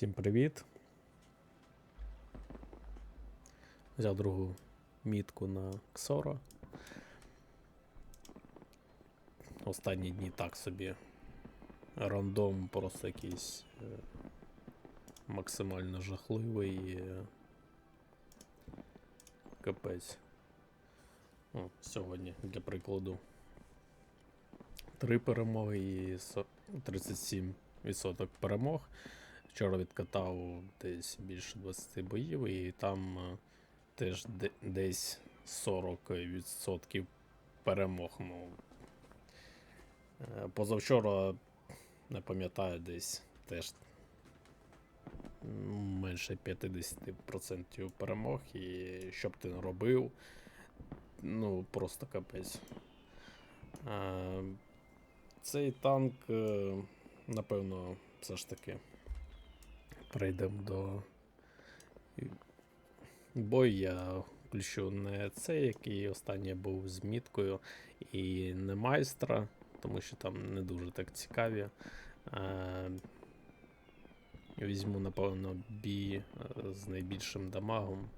Всім привіт. Взяв другу мітку на Ксора. Останні дні так собі. Рандом просто якийсь е, максимально жахливий. е, Капець. О, сьогодні, для прикладу, три перемоги і 37% перемог. Вчора відкатав десь більше 20 боїв, і там е, теж десь 40% перемог. Ну, Е, позавчора, не пам'ятаю, десь теж менше 50% перемог. І що б ти не робив, ну просто капець. Е, Цей танк, напевно, все ж таки перейдемо до бою. Я включу не цей, який останній був з міткою, і не майстра, тому що там не дуже так цікаві. Е, Візьму, напевно, бій е, з найбільшим дамагом.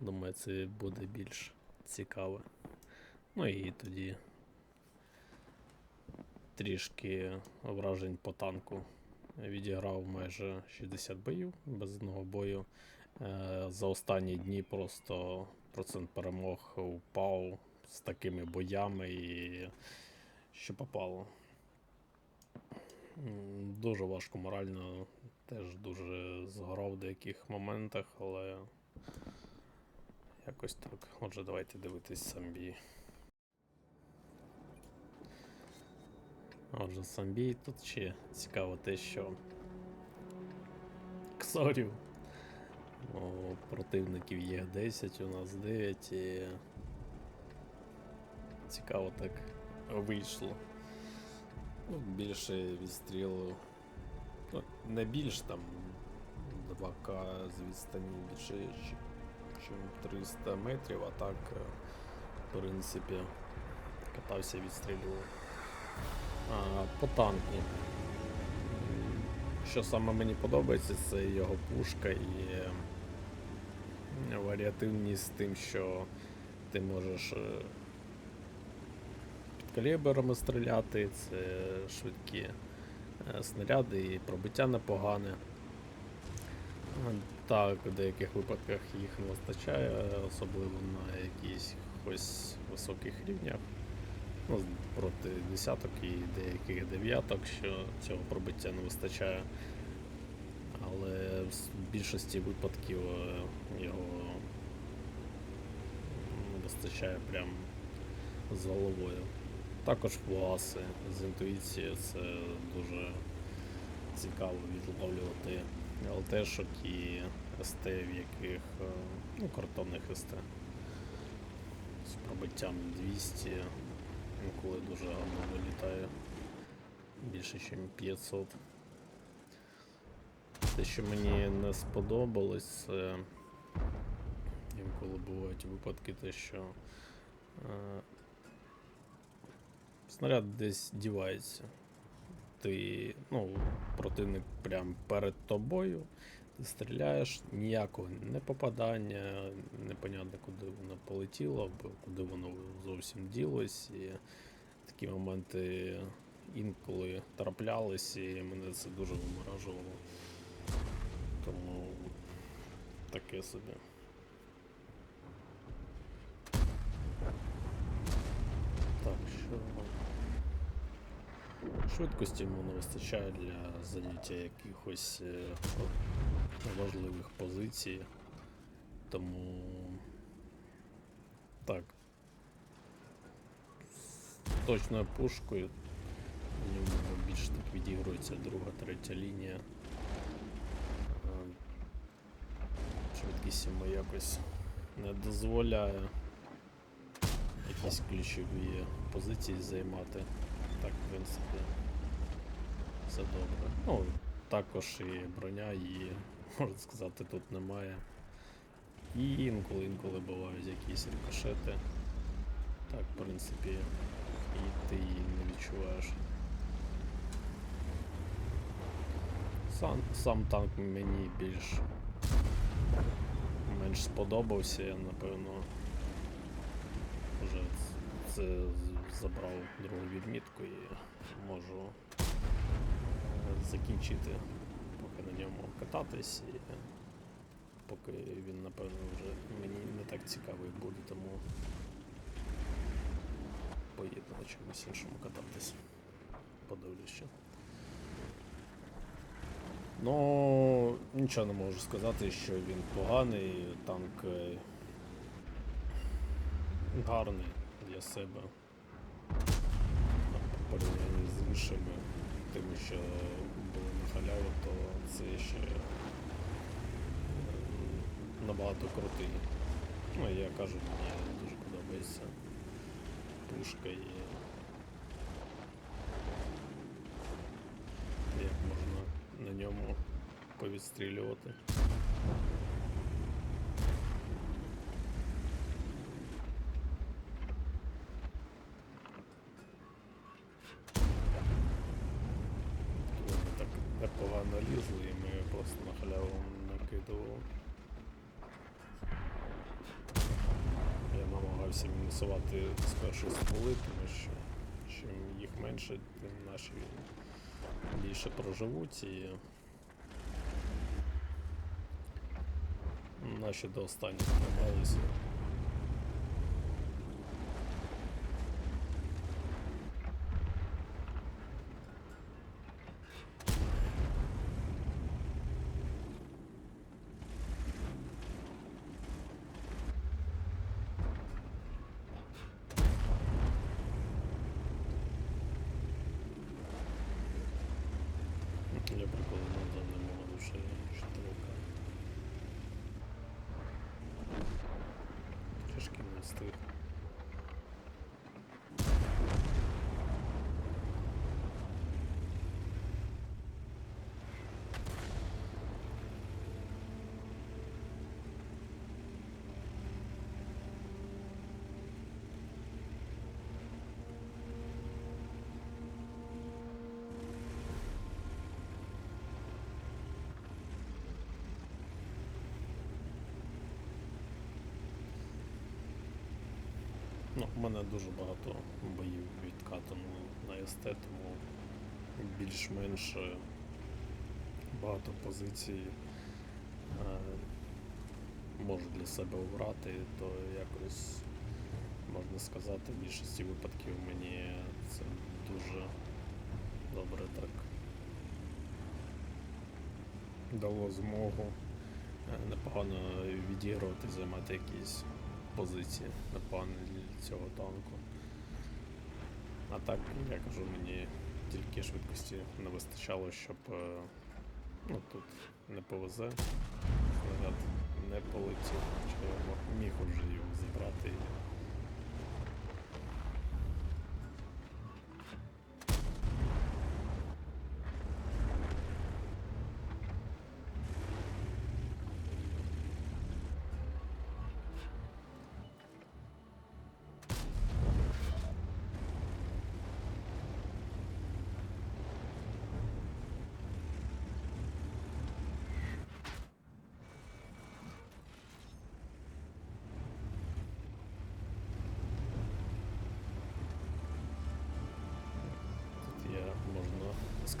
Думаю, це буде більш цікаве. Ну і тоді трішки вражень по танку. Відіграв майже 60 боїв без одного бою. Е, За останні дні просто процент перемог впав з такими боями і що попало. Дуже важко морально, теж дуже згорав в деяких моментах, але якось так. Отже, давайте дивитись сам Отже, сам бій тут ще цікаво те, що Ксорів. У противників є 10, у нас 9 і цікаво так вийшло. Ну, більше відстрілу. Ну, не більш там 2К з відстані більше, ніж 300 метрів, а так, е, в принципі, катався відстрілював. По танку. Що саме мені подобається, це його пушка і варіативність з тим, що ти можеш е, під калібрами стріляти, це швидкі е, снаряди і пробиття непогане. Так, в деяких випадках їх не вистачає, особливо на якихось високих рівнях. Проти десяток і деяких дев'яток, що цього пробиття не вистачає. Але в більшості випадків е, його вистачає прям з головою. Також фугаси з інтуїцією це дуже цікаво відловлювати ЛТшок і СТ, в яких е, ну, картонних СТ з пробиттям 200 інколи дуже гарно вилітає. Більше, ніж 500. Те, що мені не сподобалось, це інколи бувають випадки, те, що е, снаряд десь дівається. Ти, ну, противник прям перед тобою, стріляєш, ніякого не попадання, непонятно, куди воно полетіло, куди воно зовсім ділось. І такі моменти інколи траплялись, і мене це дуже виморажувало. Тому таке собі. Так, що. Швидкості йому не вистачає для заняття якихось е, важливих позицій. Тому. Так. Точною пушкою більше так відігрується друга, третя лінія. Е, Швидкість йому якось не дозволяє якісь ключові позиції займати. Так, в принципі, все добре. Ну, також і броня її, можна сказати, тут немає. І інколи інколи бувають якісь рикошети. Так, в принципі, і ти її не відчуваєш. Сам, сам танк мені більш менш сподобався, я напевно вже це забрав другу відмітку і можу е, закінчити ньому кататись і поки він напевно вже мені не так цікавий буде, тому поїду на чомусь іншому кататись. Подивлюсь ще. Ну, нічого не можу сказати, що він поганий, танк е, гарний для себе. По порівнянні з іншими, тими, що були на халяву, то це ще набагато крутий. Ну, я кажу, мені дуже подобається пушка і як можна на ньому повідстрілювати. Вони так непогано лізли і ми просто на халяву накидували. Я намагався мінусувати з першої стволи, тому що чим їх менше, тим наші більше проживуть і наші до останніх трималися. Я приколи на даний момент вже штовка. Трішки Ну, у мене дуже багато боїв відкатано на СТ, тому більш-менш е, багато позицій е, можу для себе обрати, то якось можна сказати, в більшості випадків мені це дуже добре так дало змогу е, непогано відігрувати, займати якісь позиції непогані для цього танку. А так, я кажу, мені тільки швидкості не вистачало, щоб е, ну, тут не повезе, снаряд не полетів, чи я міг уже його забрати.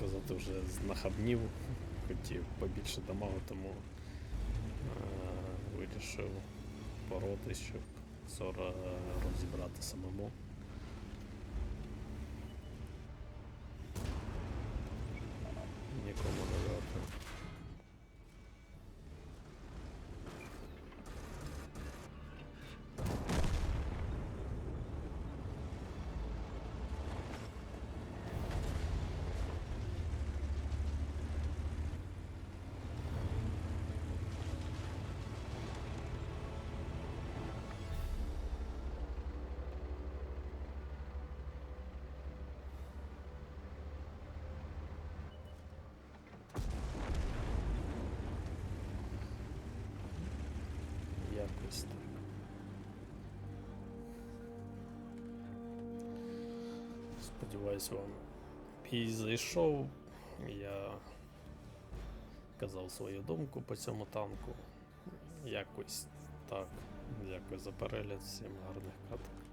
Сказати, вже знахабнів, хотів побільше дамагу, тому е, вирішив пороти, щоб Сора розібрати самому. Якось. Сподіваюсь, вам бій зайшов. Я казав свою думку по цьому танку. Якось так. Дякую за перегляд, всім гарних каток.